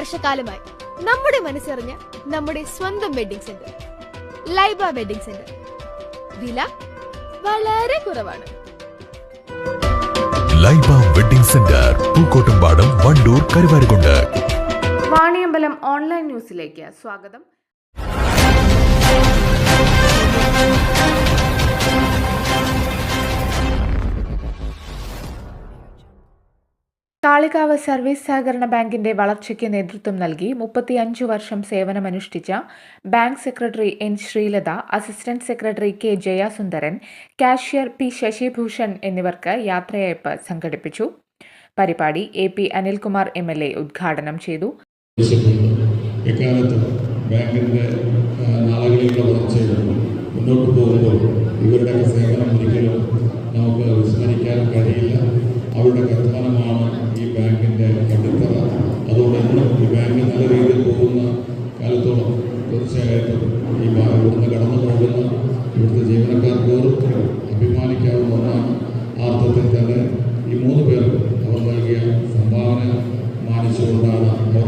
വർഷക്കാലമായി നമ്മുടെ മനസ്സറിഞ്ഞ നമ്മുടെ സ്വന്തം wedding centre Laiba wedding centre. വില വളരെ കുറവാണ്. Laiba wedding centre Pookkottumpadam Wandoor Karuvarakundu. Vaniyambalam online ന്യൂസിലേക്ക് സ്വാഗതം. കാളികാവ് സർവീസ് സഹകരണ ബാങ്കിന്റെ വളർച്ചയ്ക്ക് നേതൃത്വം നൽകി മുപ്പത്തിയഞ്ചു വർഷം സേവനമനുഷ്ഠിച്ച bank secretary N Sreelatha assistant secretary K Jayasundaran cashier P Sasibhushan എന്നിവർക്ക് യാത്രയയപ്പ് സംഘടിപ്പിച്ചു. പരിപാടി A P Anilkumar M L A ഉദ്ഘാടനം ചെയ്തു. ഇവരുടെ വളർച്ചയിൽ മുന്നോട്ട് ഇവരുടെയൊക്കെ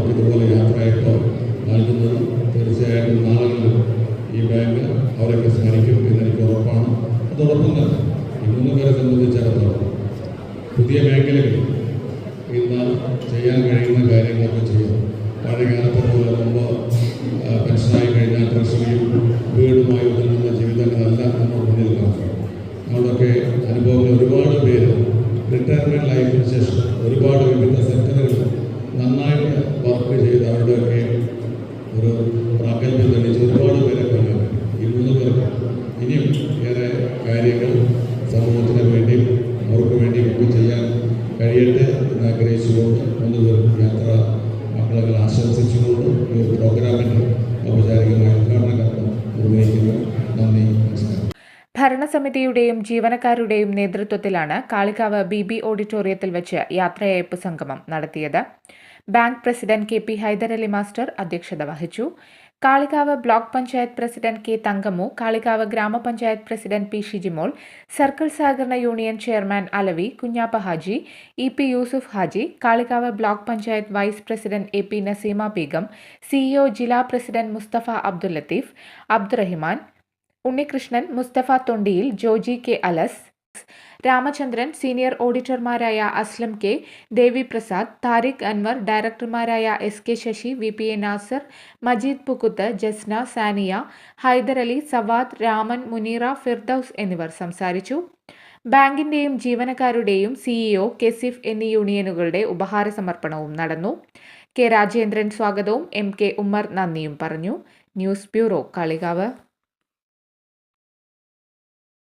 ഇതുപോലെ യാത്രയപ്പ് നൽകുന്നത് തീർച്ചയായിട്ടും നാളുകളിലും ഈ ബാങ്ക് അവരൊക്കെ സ്മരിക്കും എന്നെനിക്ക് ഉറപ്പാണ്. അതോടൊപ്പം തന്നെ ഈ മൂന്ന് പേരെ സംബന്ധിച്ചിടത്തോളം പുതിയ മേഖലകളിൽ ഇന്ന് ചെയ്യാൻ കഴിയുന്ന കാര്യങ്ങളൊക്കെ ചെയ്യും. പഴയകാലത്തെ പോലെ മുമ്പ് പെൻഷനായി കഴിഞ്ഞാൽ ട്രഷറിയും വീടുമായി ഒതുങ്ങുന്ന ജീവിതങ്ങളല്ല നമ്മൾ മുന്നിൽ കാണുന്നത് നമ്മളൊക്കെ അനുഭവങ്ങൾ ഒരുപാട് പേര് റിട്ടയർമെന്റ് ലൈഫിന് ശേഷം ഒരുപാട് വിവിധ സെക്ടറുകളിൽ നന്നായിട്ട് വർക്ക് ചെയ്ത് അവരുടെയൊക്കെ ഒരു പ്രാഗൽഭ്യം തെളിയിച്ച് ഒരുപാട് പേരെ കാണാൻ ഈ പേർക്ക് ഇനിയും ഏറെ കാര്യങ്ങൾ സമൂഹത്തിന് വേണ്ടിയും അവർക്ക് വേണ്ടിയും ഒക്കെ ചെയ്യാൻ കഴിയട്ടെ എന്ന് ആഗ്രഹിച്ചുകൊണ്ട് മൂന്ന് യാത്ര മക്കളെ ആശംസിച്ചുകൊണ്ട് ഈ ഒരു പ്രോഗ്രാമിന്റെ ഭരണസമിതിയുടെയും ജീവനക്കാരുടെയും നേതൃത്വത്തിലാണ് കാളികാവ് ബി ബി ഓഡിറ്റോറിയത്തിൽ വെച്ച് യാത്രയയപ്പ് സംഗമം നടത്തിയത്. Bank president K P Haidarali master അധ്യക്ഷത വഹിച്ചു. Kalikavu block panchayat president K Thankamu Kalikavu grama panchayat president P Shijimol circle സഹകരണ union chairman Alavi Kunhappa Haji E P Yusuf Haji Kalikavu block panchayat vice president A P Naseema Beegum CEO ജില്ലാ president Musthafa Abdul Latheef Abdurahiman Unnikrishnan Musthafa Thondiyil Joji K അലസ് Ramachandran senior ഓഡിറ്റർമാരായ Aslam K Devi Prasad Thariq Anwar ഡയറക്ടർമാരായ S K Sasi V P A Nasar Majeed Pukkuth Jasna Saniya Haidarali Savad Raman Muneera Firdous എന്നിവർ സംസാരിച്ചു. ബാങ്കിന്റെയും ജീവനക്കാരുടെയും CEO കെസിഫ് എന്നീ യൂണിയനുകളുടെ ഉപഹാര സമർപ്പണവും നടന്നു. K Rajendran സ്വാഗതവും M K Ummer നന്ദിയും പറഞ്ഞു. News bureau Kalikavu.